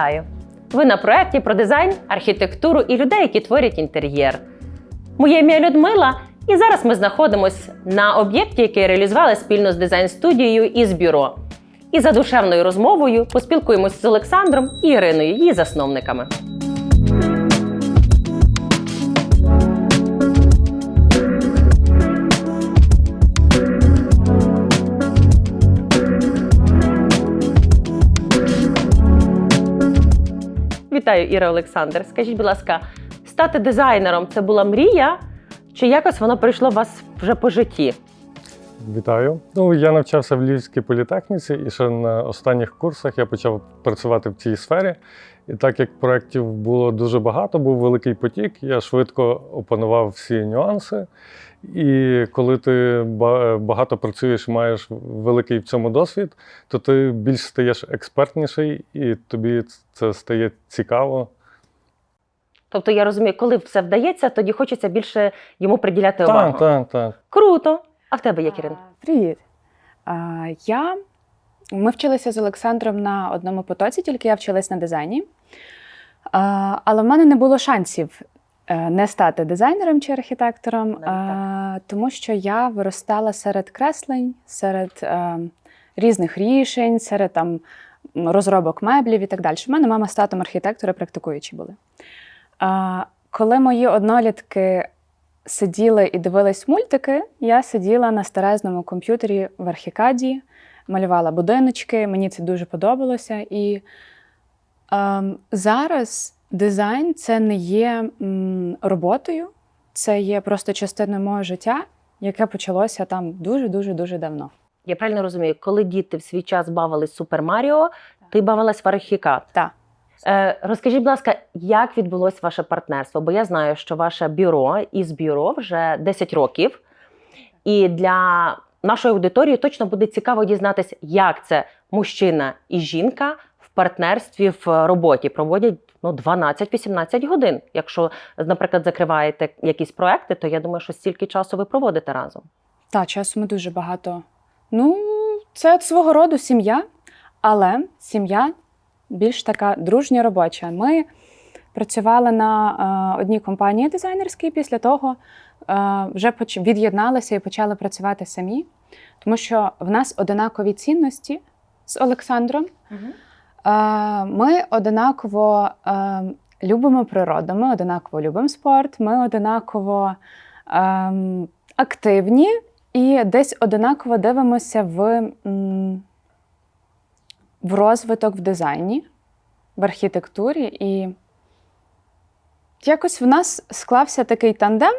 Вітаю! Ви на проєкті про дизайн, архітектуру і людей, які творять інтер'єр. Моє ім'я Людмила, і зараз ми знаходимося на об'єкті, який реалізували спільно з дизайн-студією із бюро. І за душевною розмовою поспілкуємось з Олександром і Іриною, її засновниками. Вітаю, Іра Олександр. Скажіть, будь ласка, стати дизайнером це була мрія, чи якось воно прийшло вас вже по житті? Вітаю. Ну, я навчався в Львівській політехніці, і ще на останніх курсах я почав працювати в цій сфері. І так як проєктів було дуже багато, був великий потік, я швидко опанував всі нюанси. І коли ти багато працюєш, маєш великий в цьому досвід, то ти більш стаєш експертніший, і тобі це стає цікаво. Тобто я розумію, коли все вдається, тоді хочеться більше йому приділяти увагу. Так, так, так. Круто! А в тебе як Ірин? Привіт. А, Я... Ми вчилися з Олександром на одному потоці, тільки я вчилась на дизайні. А, Але в мене не було шансів не стати дизайнером чи архітектором, а, тому що я виростала серед креслень, серед е, різних рішень, серед там, розробок меблів і так далі. У мене мама з татом архітектори практикуючі були. А, Коли мої однолітки сиділи і дивились мультики, я сиділа на старезному комп'ютері в архікаді, малювала будиночки, мені це дуже подобалося. І ем, зараз дизайн це не є м, роботою, це є просто частиною мого життя, яке почалося там дуже-дуже дуже давно. Я правильно розумію, коли діти в свій час бавились Супер Маріо, ти бавилась в архікад. Так. Е, розкажіть, будь ласка, як відбулось ваше партнерство? Бо я знаю, що ваше бюро із бюро вже 10 років. І для нашої аудиторії точно буде цікаво дізнатися, як це мужчина і жінка в партнерстві в роботі проводять ну, 12-18 годин. Якщо, наприклад, закриваєте якісь проекти, то я думаю, що стільки часу ви проводите разом. Та часу ми дуже багато. Ну, це свого роду сім'я, але сім'я більш така дружня робоча. Ми працювали на е, одній компанії дизайнерській, після того е, вже поч- від'єдналися і почали працювати самі, тому що в нас одинакові цінності з Олександром. Е, Ми одинаково е, любимо природу, ми одинаково любимо спорт, ми одинаково ем, активні і десь одинаково дивимося в, в розвиток в дизайні, в архітектурі. І якось в нас склався такий тандем,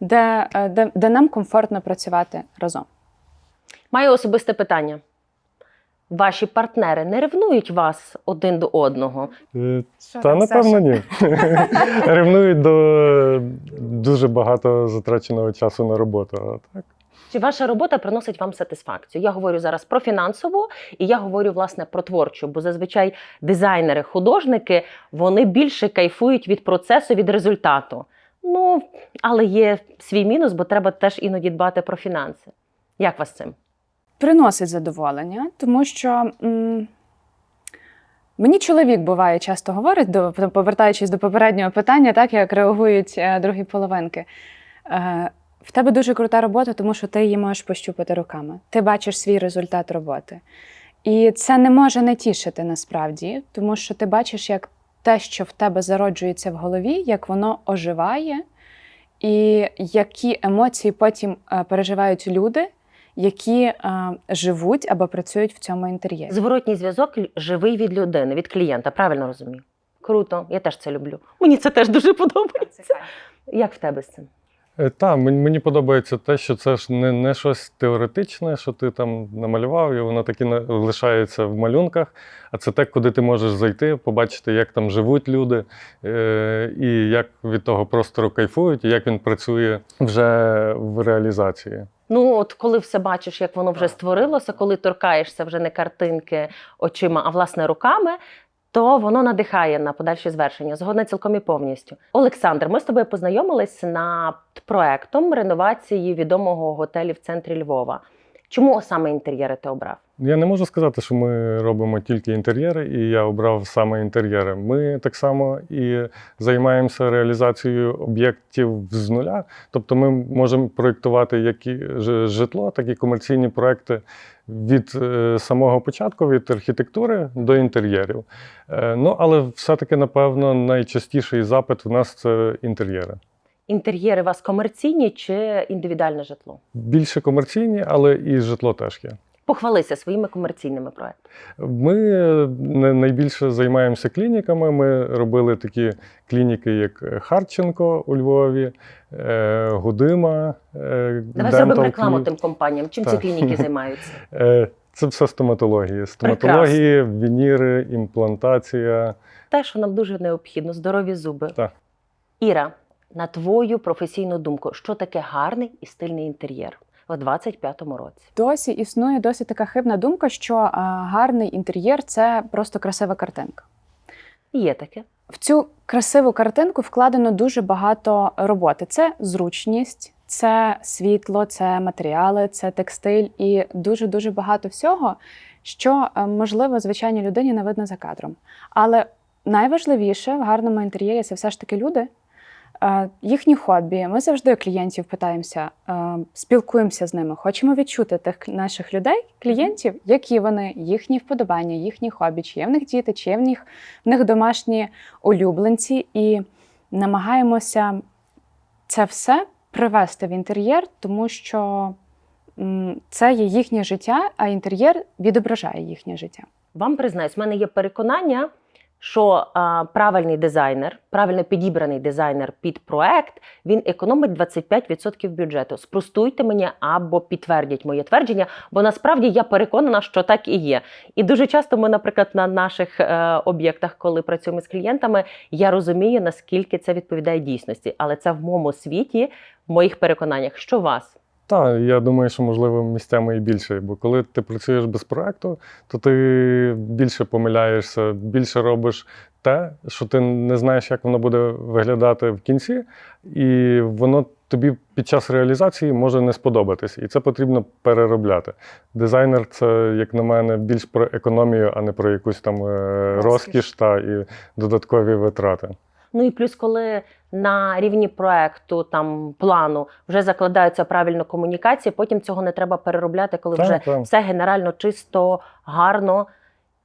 де, е, де, де нам комфортно працювати разом. Маю особисте питання. Ваші партнери не ревнують вас один до одного? Е, Та напевно ні. Ревнують до дуже багато затраченого часу на роботу. А так. Чи ваша робота приносить вам сатисфакцію? Я говорю зараз про фінансову, і я говорю власне про творчу, бо зазвичай дизайнери, художники вони більше кайфують від процесу, від результату. Ну, але є свій мінус, бо треба теж іноді дбати про фінанси. Як вас цим? Приносить задоволення, тому що м, мені чоловік буває часто говорить, до, повертаючись до попереднього питання, так як реагують е, другі половинки. Е, в тебе дуже крута робота, тому що ти її можеш пощупати руками. Ти бачиш свій результат роботи. І це не може не тішити насправді, тому що ти бачиш, як те, що в тебе зароджується в голові, як воно оживає, і які емоції потім е, переживають люди, які е, живуть або працюють в цьому інтер'єрі. Зворотній зв'язок живий від людини, від клієнта. Правильно розумію? Круто, я теж це люблю. Мені це теж дуже подобається. Як в тебе з цим? Е, Та, мені, подобається те, що це ж не, не щось теоретичне, що ти там намалював, і воно таки на- лишається в малюнках. А це те, куди ти можеш зайти, побачити, як там живуть люди, е, і як від того простору кайфують, і як він працює вже в реалізації. Ну, от коли все бачиш, як воно вже створилося, коли торкаєшся вже не картинки очима, а власне руками, то воно надихає на подальші звершення. Згодна цілком і повністю. Олександр, ми з тобою познайомились над проектом реновації відомого готелю в центрі Львова. Чому саме інтер'єри ти обрав? Я не можу сказати, що ми робимо тільки інтер'єри, і я обрав саме інтер'єри. Ми так само і займаємося реалізацією об'єктів з нуля. Тобто ми можемо проєктувати як і житло, так і комерційні проекти від е, самого початку, від архітектури до інтер'єрів. Е, ну, але все-таки, напевно, найчастіший запит у нас це інтер'єри. Інтер'єри у вас комерційні чи індивідуальне житло? Більше комерційні, але і житло теж є. Похвалися своїми комерційними проектами. Ми е, найбільше займаємося клініками. Ми робили такі клініки, як Харченко у Львові, е, Гудима. е, Давай зробимо рекламу тим компаніям. Чим ці клініки займаються? Е, Це все стоматології. Стоматології, вініри, імплантація. Те, що нам дуже необхідно, здорові зуби. Так. Іра, на твою професійну думку, що таке гарний і стильний інтер'єр у 25-му році? Досі існує досі така хибна думка, що а, гарний інтер'єр це просто красива картинка. Є таке. В цю красиву картинку вкладено дуже багато роботи. Це зручність, це світло, це матеріали, це текстиль і дуже дуже багато всього, що е, можливо звичайній людині не видно за кадром. Але найважливіше в гарному інтер'єрі це все ж таки люди. Їхні хобі. Ми завжди клієнтів питаємося, спілкуємося з ними. Хочемо відчути тих наших людей, клієнтів, які вони, їхні вподобання, їхні хобі, чи є в них діти, чи є в них, в них домашні улюбленці, і намагаємося це все привести в інтер'єр, тому що це є їхнє життя, а інтер'єр відображає їхнє життя. Вам признаюсь, в мене є переконання, що а, правильний дизайнер, правильно підібраний дизайнер під проект, він економить 25% бюджету. Спростуйте мені або підтвердіть моє твердження, бо насправді я переконана, що так і є. І дуже часто ми, наприклад, на наших е, об'єктах, коли працюємо з клієнтами, я розумію, наскільки це відповідає дійсності. Але це в моєму світі, в моїх переконаннях. Що вас? Так, я думаю, що можливо місцями і більше. Бо коли ти працюєш без проекту, то ти більше помиляєшся, більше робиш те, що ти не знаєш, як воно буде виглядати в кінці, і воно тобі під час реалізації може не сподобатись. І це потрібно переробляти. Дизайнер це, як на мене, більш про економію, а не про якусь там е, Розкіш. розкіш та і додаткові витрати. Ну і плюс, коли на рівні проекту там плану вже закладаються правильно комунікації, потім цього не треба переробляти, коли Так, вже так. все генерально чисто, гарно.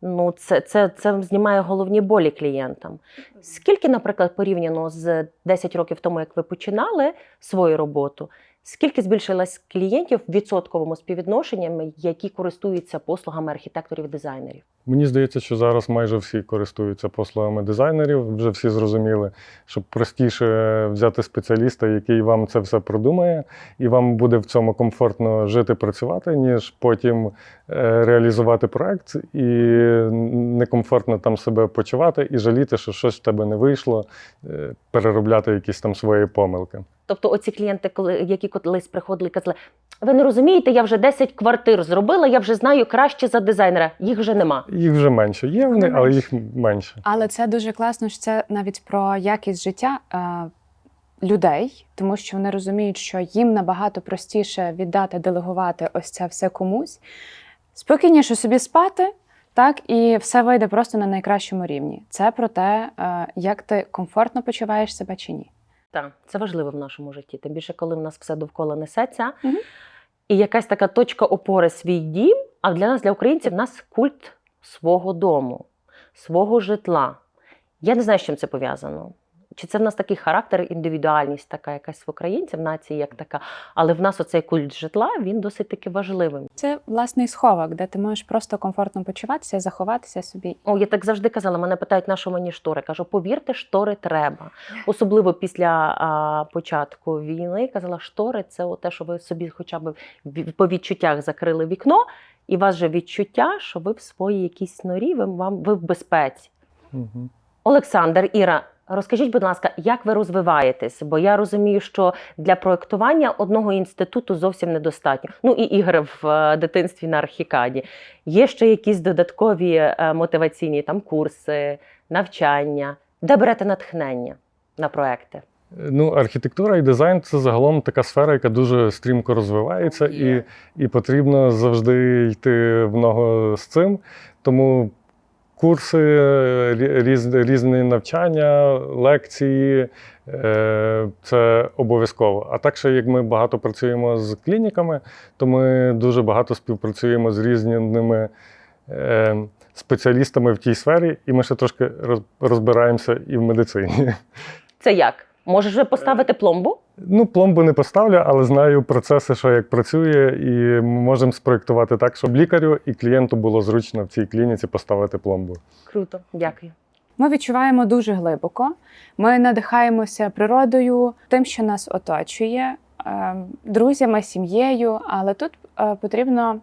Ну, це, це, це знімає головні болі клієнтам. Скільки, наприклад, порівняно з 10 років тому, як ви починали свою роботу, скільки збільшилось клієнтів в відсотковому співвідношенні, які користуються послугами архітекторів дизайнерів? Мені здається, що зараз майже всі користуються послугами дизайнерів. Вже всі зрозуміли, що простіше взяти спеціаліста, який вам це все продумає, і вам буде в цьому комфортно жити, працювати, ніж потім е, реалізувати проект і некомфортно там себе почувати і жаліти, що щось в тебе не вийшло, е, переробляти якісь там свої помилки. Тобто, оці клієнти, коли які колись приходили і казали, ви не розумієте, я вже 10 квартир зробила, я вже знаю краще за дизайнера. Їх вже нема. Їх вже менше. Є вони, Вони але їх менше. Але це дуже класно, що це навіть про якість життя е, людей, тому що вони розуміють, що їм набагато простіше віддати, делегувати ось це все комусь, спокійніше собі спати. Так, і все вийде просто на найкращому рівні. Це про те, е, як ти комфортно почуваєш себе чи ні. Так, це важливо в нашому житті. Тим більше, коли в нас все довкола несеться, Угу. і якась така точка опори свій дім. А для нас, для українців, в нас культ свого дому, свого житла. Я не знаю, з чим це пов'язано. Чи це в нас такий характер, індивідуальність, така якась в українців, нації як така. Але в нас оцей культ житла він досить таки важливим. Це власний сховок, де ти можеш просто комфортно почуватися, заховатися собі. О, я так завжди казала, мене питають, на що мені штори. Кажу, повірте, штори треба. Особливо після а, початку війни. Казала, штори це те, що ви собі хоча б по відчуттях закрили вікно, і у вас же відчуття, що ви в своїй якійсь норі, ви, вам, ви в безпеці. Угу. Олександр, Іра, розкажіть, будь ласка, як ви розвиваєтесь? Бо я розумію, що для проєктування одного інституту зовсім недостатньо. Ну і ігри в е, дитинстві на архікаді. Є ще якісь додаткові е, мотиваційні там курси, навчання. Де берете натхнення на проекти? Ну, архітектура і дизайн це загалом така сфера, яка дуже стрімко розвивається, і, і потрібно завжди йти в ногу з цим. Тому курси, різ, різні навчання, лекції е, це обов'язково. А так, що як ми багато працюємо з клініками, то ми дуже багато співпрацюємо з різними. Е, Спеціалістами в тій сфері, і ми ще трошки роз- розбираємося і в медицині. Це як? Можеш вже поставити пломбу? Ну, пломбу не поставлю, але знаю процеси, що як працює, і ми можемо спроектувати так, щоб лікарю і клієнту було зручно в цій клініці поставити пломбу. Круто, дякую. Ми відчуваємо дуже глибоко. Ми надихаємося природою, тим, що нас оточує, е, друзями, сім'єю. Але тут е, потрібно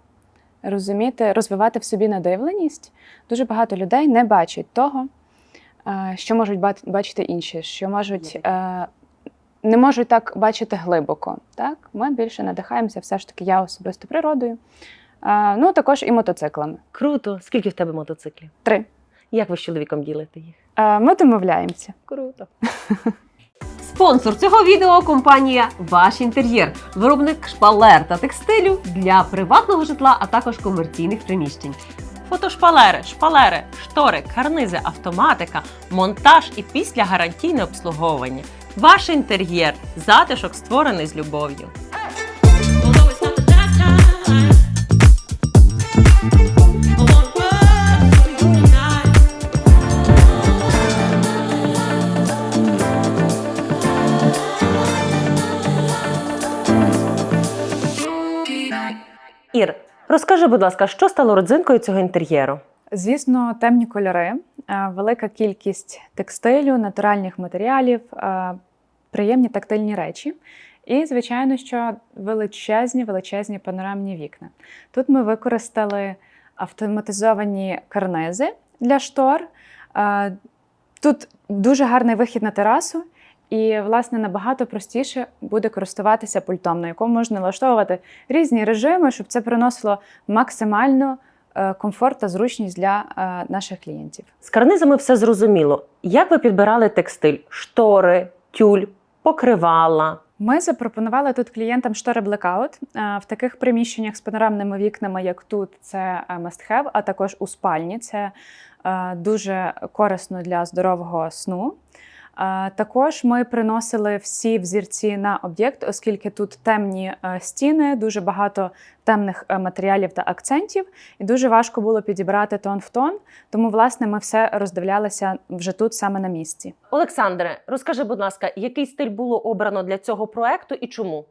розуміти, розвивати в собі надивленість. Дуже багато людей не бачать того, е, що можуть бачити інші, що можуть. е, Не можуть так бачити глибоко. Так? Ми більше надихаємося, все ж таки, я особисто природою. Е, Ну, також і мотоциклами. Круто. Скільки в тебе мотоциклів? Три. Як ви з чоловіком ділите їх? Е, Ми домовляємося. Круто. Спонсор цього відео компанія Ваш інтер'єр, виробник шпалер та текстилю для приватного житла, а також комерційних приміщень. Фотошпалери, шпалери, штори, карнизи, автоматика, монтаж і післягарантійне обслуговування. Ваш інтер'єр затишок створений з любов'ю. Ір, розкажи, будь ласка, що стало родзинкою цього інтер'єру? Звісно, темні кольори, е, велика кількість текстилю, натуральних матеріалів, е, приємні тактильні речі. І, звичайно, що величезні, величезні панорамні вікна. Тут ми використали автоматизовані карнизи для штор. Е, Тут дуже гарний вихід на терасу, і, власне, набагато простіше буде користуватися пультом, на якому можна налаштовувати різні режими, щоб це приносило максимально е, комфорт та зручність для е, наших клієнтів. З карнизами все зрозуміло. Як ви підбирали текстиль? Штори, тюль, покривала. Ми запропонували тут клієнтам штори Blackout. Е, В таких приміщеннях з панорамними вікнами, як тут, це е, must have, а також у спальні. Це дуже корисно для здорового сну. Також ми приносили всі взірці на об'єкт, оскільки тут темні е, стіни, дуже багато темних е, матеріалів та акцентів, і дуже важко було підібрати тон в тон. Тому, власне, ми все роздивлялися вже тут, саме на місці. Олександре, розкажи, будь ласка, який стиль було обрано для цього проекту і чому?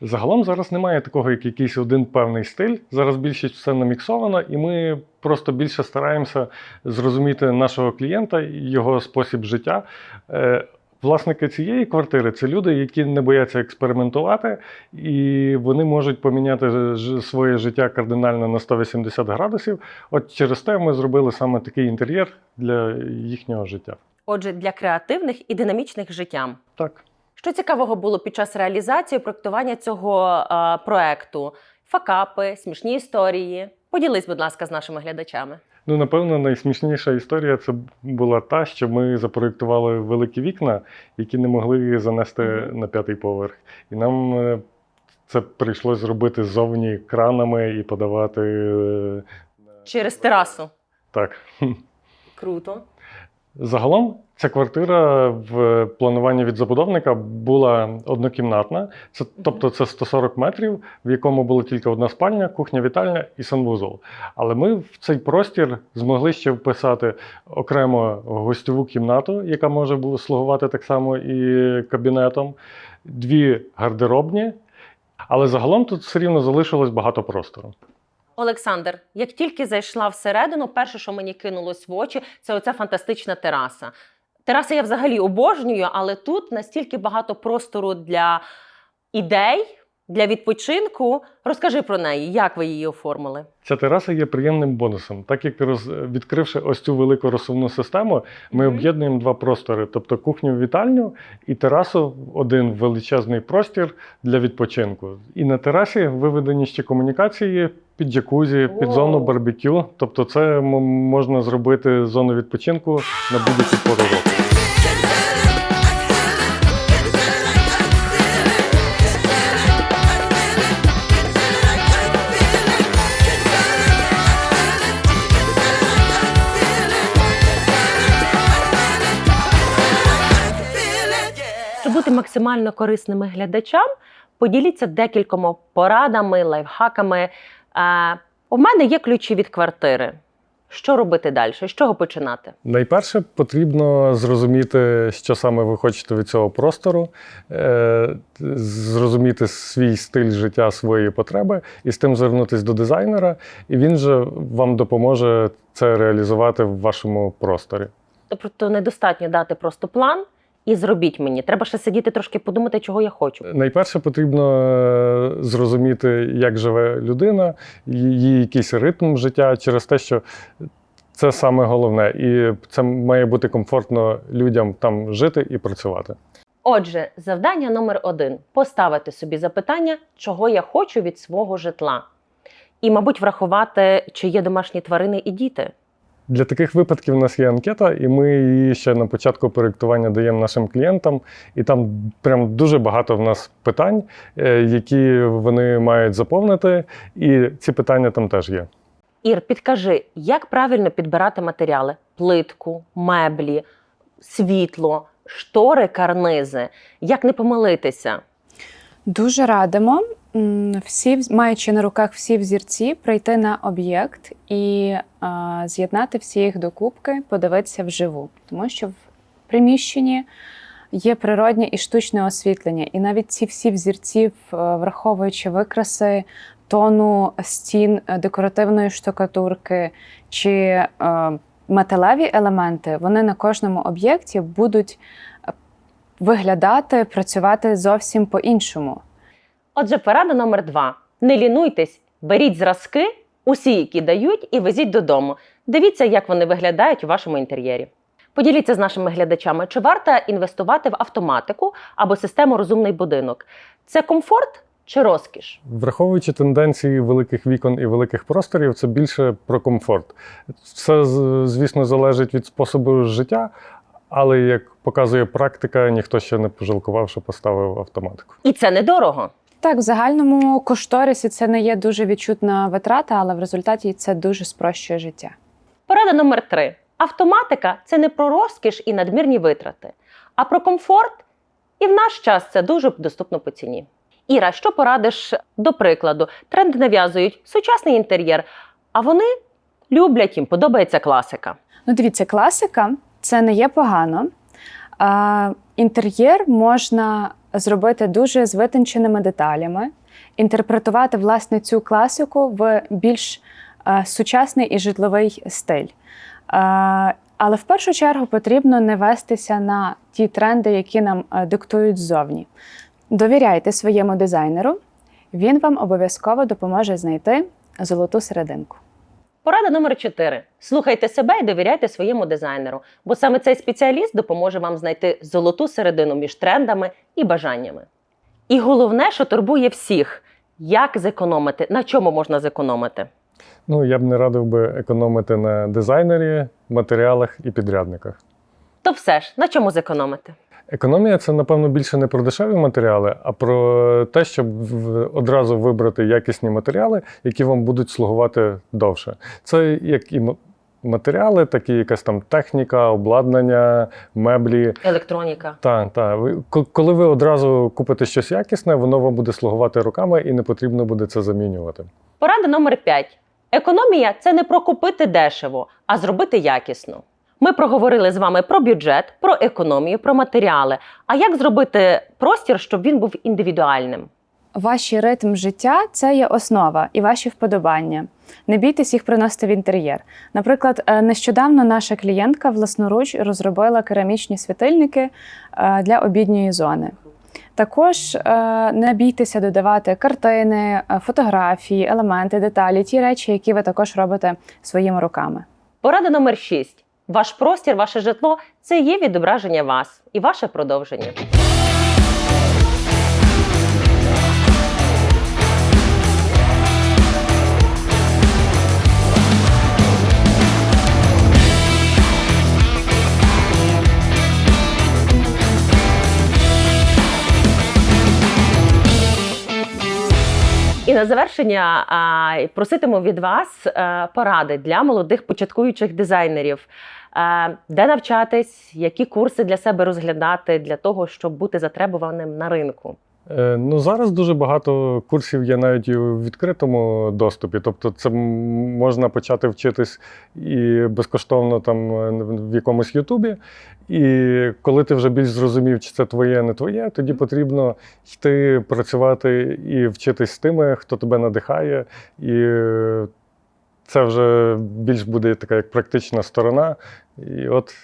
Загалом зараз немає такого, як якийсь один певний стиль. Зараз більшість все наміксовано, і ми просто більше стараємося зрозуміти нашого клієнта і його спосіб життя. Е, Власники цієї квартири це люди, які не бояться експериментувати, і вони можуть поміняти ж- своє життя кардинально на 180 градусів. От через те ми зробили саме такий інтер'єр для їхнього життя. Отже, для креативних і динамічних життям. Так. Що цікавого було під час реалізації проектування цього е, проекту? Факапи, смішні історії. Поділись, будь ласка, з нашими глядачами. Ну, напевно, найсмішніша історія це була та, що ми запроєктували великі вікна, які не могли занести Мгм. на п'ятий поверх. І нам е, це прийшлось зробити ззовні кранами і подавати. е, Через терасу. Так. Круто. Загалом ця квартира в плануванні від забудовника була однокімнатна. Це, тобто це 140 метрів, в якому була тільки одна спальня, кухня, вітальня і санвузол. Але ми в цей простір змогли ще вписати окремо гостьову кімнату, яка може слугувати так само і кабінетом, дві гардеробні. Але загалом тут все рівно залишилось багато простору. Олександр, як тільки зайшла всередину, перше, що мені кинулось в очі, це оця фантастична тераса. Тераса я взагалі обожнюю, але тут настільки багато простору для ідей, для відпочинку. Розкажи про неї, як ви її оформили? Ця тераса є приємним бонусом. Так як роз... відкривши ось цю велику розсувну систему, ми об'єднуємо два простори: тобто кухню вітальню і терасу один величезний простір для відпочинку. І на терасі виведені ще комунікації під джакузі, під зону барбекю. Тобто, це можна зробити зону відпочинку на будь-яку пору року. Максимально корисними глядачам. Поділіться декількома порадами, лайфхаками. Е, у мене є ключі від квартири. Що робити далі? З чого починати? Найперше потрібно зрозуміти, що саме ви хочете від цього простору, е, зрозуміти свій стиль життя, свої потреби, і з тим звернутися до дизайнера, і він же вам допоможе це реалізувати в вашому просторі. Тобто недостатньо дати просто план і зробіть мені. Треба ще сидіти трошки подумати, чого я хочу. Найперше потрібно е, зрозуміти, як живе людина, її якийсь ритм життя через те, що це саме головне, і це має бути комфортно людям там жити і працювати. Отже, завдання номер один поставити собі запитання, чого я хочу від свого житла. І, мабуть, врахувати, чи є домашні тварини і діти. Для таких випадків у нас є анкета, і ми її ще на початку проєктування даємо нашим клієнтам. І там прям дуже багато в нас питань, е, які вони мають заповнити. І ці питання там теж є. Ір, підкажи, як правильно підбирати матеріали: плитку, меблі, світло, штори, карнизи, як не помилитися? Дуже радимо, всі, маючи на руках всі взірці, прийти на об'єкт і а, з'єднати всі їх докупки, подивитися вживу. Тому що в приміщенні є природнє і штучне освітлення. І навіть ці всі взірці, е, враховуючи викраси, тону стін, е, декоративної штукатурки чи е, металеві елементи, вони на кожному об'єкті будуть е, виглядати, працювати зовсім по-іншому. Отже, порада номер два: не лінуйтесь, беріть зразки, усі, які дають, і везіть додому. Дивіться, як вони виглядають у вашому інтер'єрі. Поділіться з нашими глядачами, чи варто інвестувати в автоматику або систему розумний будинок. Це комфорт чи розкіш? Враховуючи тенденції великих вікон і великих просторів, це більше про комфорт. Все, звісно, залежить від способу життя, але як показує практика, ніхто ще не пожалкував, що поставив автоматику. І це недорого. Так, в загальному кошторисі це не є дуже відчутна витрата, але в результаті це дуже спрощує життя. Порада номер три: автоматика це не про розкіш і надмірні витрати, а про комфорт. І в наш час це дуже доступно по ціні. Іра, що порадиш до прикладу? Тренди нав'язують сучасний інтер'єр, а вони люблять їм, подобається класика. Ну, дивіться, класика це не є погано. А, інтер'єр можна зробити дуже з витонченими деталями, інтерпретувати власне цю класику в більш а, сучасний і житловий стиль. А, але в першу чергу потрібно не вестися на ті тренди, які нам а, диктують ззовні. Довіряйте своєму дизайнеру, він вам обов'язково допоможе знайти золоту серединку. Порада номер 4. Слухайте себе і довіряйте своєму дизайнеру, бо саме цей спеціаліст допоможе вам знайти золоту середину між трендами і бажаннями. І головне, що турбує всіх, як зекономити, на чому можна зекономити. Ну, я б не радив би економити на дизайнері, матеріалах і підрядниках. То все ж, на чому зекономити? Економія це, напевно, більше не про дешеві матеріали, а про те, щоб в- одразу вибрати якісні матеріали, які вам будуть слугувати довше. Це як і матеріали, так і якась там техніка, обладнання, меблі. Електроніка. Так, так. Ви, коли ви одразу купите щось якісне, воно вам буде слугувати руками і не потрібно буде це замінювати. Порада номер 5. Економія це не про купити дешево, а зробити якісно. Ми проговорили з вами про бюджет, про економію, про матеріали. А як зробити простір, щоб він був індивідуальним? Ваш ритм життя це є основа і ваші вподобання. Не бійтесь їх приносити в інтер'єр. Наприклад, е, нещодавно наша клієнтка власноруч розробила керамічні світильники е, для обідньої зони. Також е, не бійтеся додавати картини, фотографії, елементи, деталі, ті речі, які ви також робите своїми руками. Порада номер 6. Ваш простір, ваше житло це є відображення вас і ваше продовження. І на завершення а, проситиму від вас е, поради для молодих початкуючих дизайнерів. Де навчатись, які курси для себе розглядати для того, щоб бути затребуваним на ринку? Е, Ну, зараз дуже багато курсів є навіть і у відкритому доступі. Тобто, це можна почати вчитись і безкоштовно там е, в якомусь Ютубі. І коли ти вже більш зрозумів, чи це твоє, не твоє, тоді потрібно йти працювати і вчитись з тими, хто тебе надихає. І це вже більш буде така як практична сторона. І от,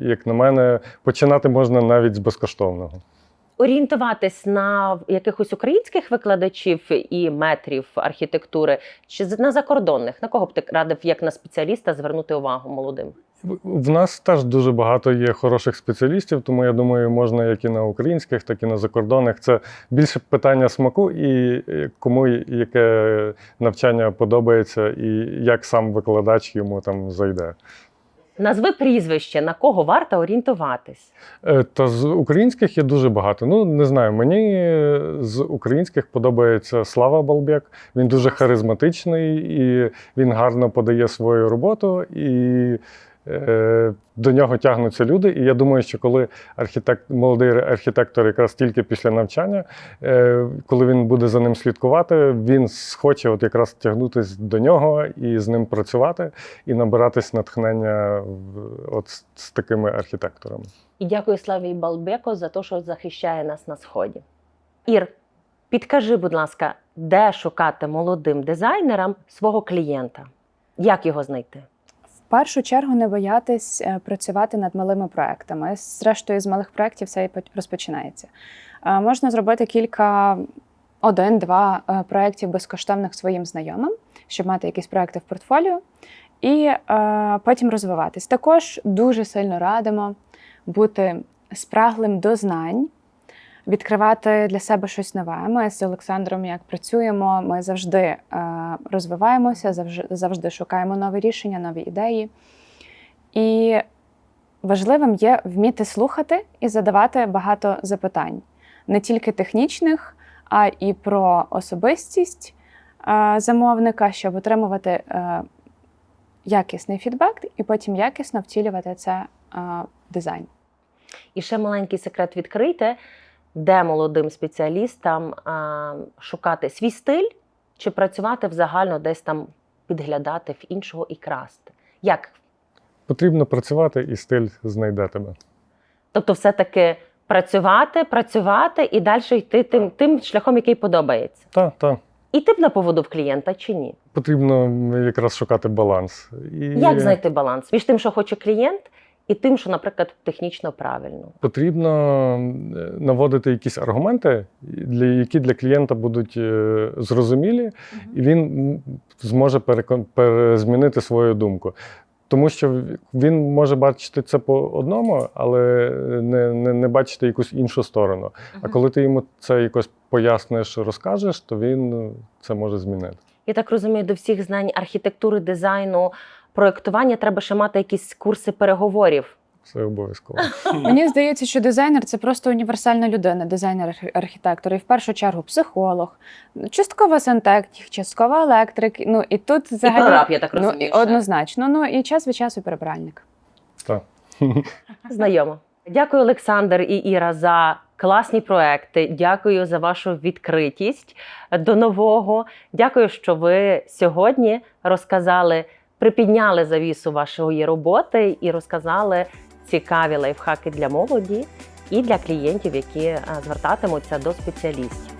як на мене, починати можна навіть з безкоштовного. Орієнтуватись на якихось українських викладачів і метрів архітектури, чи на закордонних? На кого б ти радив як на спеціаліста звернути увагу молодим? В нас теж дуже багато є хороших спеціалістів, тому я думаю, можна як і на українських, так і на закордонних. Це більше питання смаку і кому яке навчання подобається, і як сам викладач йому там зайде. Назви прізвище, на кого варто орієнтуватись? Е, Та з українських є дуже багато. Ну не знаю, мені з українських подобається Слава Балбек. Він дуже харизматичний і він гарно подає свою роботу. І до нього тягнуться люди. І я думаю, що коли архітект, молодий архітектор, якраз тільки після навчання, е, коли він буде за ним слідкувати, він схоче от якраз тягнутися до нього і з ним працювати, і набиратись натхнення от з такими архітекторами. І дякую Славі Балбеко за те, що захищає нас на сході. Ір, підкажи, будь ласка, де шукати молодим дизайнерам свого клієнта? Як його знайти? Першу чергу не боятись е, працювати над малими проектами. Зрештою, з малих проєктів все і поч- розпочинається. Е, Можна зробити кілька, один-два е, проєктів безкоштовних своїм знайомим, щоб мати якісь проекти в портфоліо, і потім розвиватись. Також дуже сильно радимо бути спраглим до знань. Відкривати для себе щось нове. Ми з Олександром як працюємо, ми завжди е, розвиваємося, завжди, завжди шукаємо нові рішення, нові ідеї. І важливим є вміти слухати і задавати багато запитань, не тільки технічних, а і про особистість е, замовника, щоб отримувати е, якісний фідбек і потім якісно втілювати це в дизайн. І ще маленький секрет відкрийте, де молодим спеціалістам а, шукати свій стиль чи працювати в загально десь там підглядати в іншого і красти. Як? Потрібно працювати, і стиль знайде тебе. Тобто, все-таки працювати, працювати і далі йти тим, тим шляхом, який подобається. Та, та. Іти б на поводу в клієнта чи ні? Потрібно якраз шукати баланс. І Як знайти баланс між тим, що хоче клієнт, і тим, що, наприклад, технічно правильно? Потрібно е, наводити якісь аргументи, для, які для клієнта будуть е, зрозумілі, і він зможе перезмінити свою думку. Тому що він може бачити це по одному, але не, не, не бачити якусь іншу сторону. А коли ти йому це якось поясниш, розкажеш, то він ну, це може змінити. Я так розумію, до всіх знань архітектури, дизайну, проєктування треба ще мати якісь курси переговорів. Це обов'язково. Мені здається, що дизайнер це просто універсальна людина, дизайнер-архітектор, і в першу чергу психолог, частково сантехнік, частково електрик. Ну і тут І прораб, я так ну, розумію. ще. однозначно. Ну і час від часу прибиральник. Так. Знайомо. Дякую, Олександр і Іра, за класні проекти. Дякую за вашу відкритість до нового. Дякую, що ви сьогодні розказали, припідняли завісу вашої роботи і розказали цікаві лайфхаки для молоді і для клієнтів, які е, звертатимуться до спеціалістів.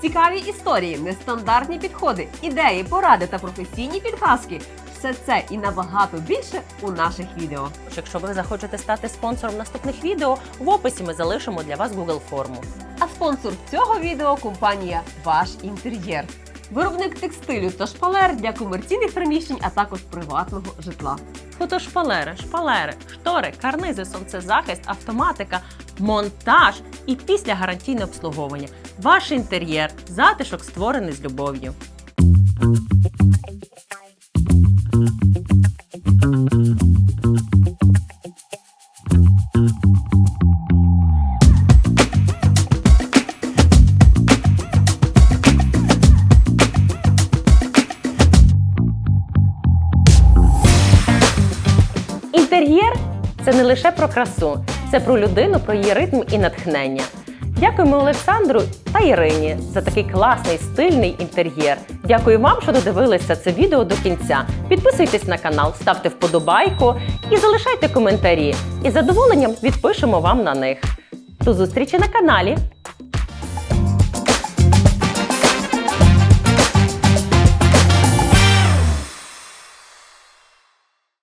Цікаві історії, нестандартні підходи, ідеї, поради та професійні підказки. Все це і набагато більше у наших відео. Якщо ви захочете стати спонсором наступних відео, в описі ми залишимо для вас Google форму. А спонсор цього відео компанія Ваш інтер'єр. Виробник текстилю та шпалер для комерційних приміщень, а також приватного житла. Фотошпалери, шпалери, штори, карнизи, сонцезахист, автоматика, монтаж і післягарантійне обслуговування. Ваш інтер'єр, затишок створений з любов'ю. Про красу, це про людину, про її ритм і натхнення. Дякуємо Олександру та Ірині за такий класний стильний інтер'єр. Дякую вам, що додивилися це відео до кінця. Підписуйтесь на канал, ставте вподобайку і залишайте коментарі. І задоволенням відпишемо вам на них. До зустрічі на каналі!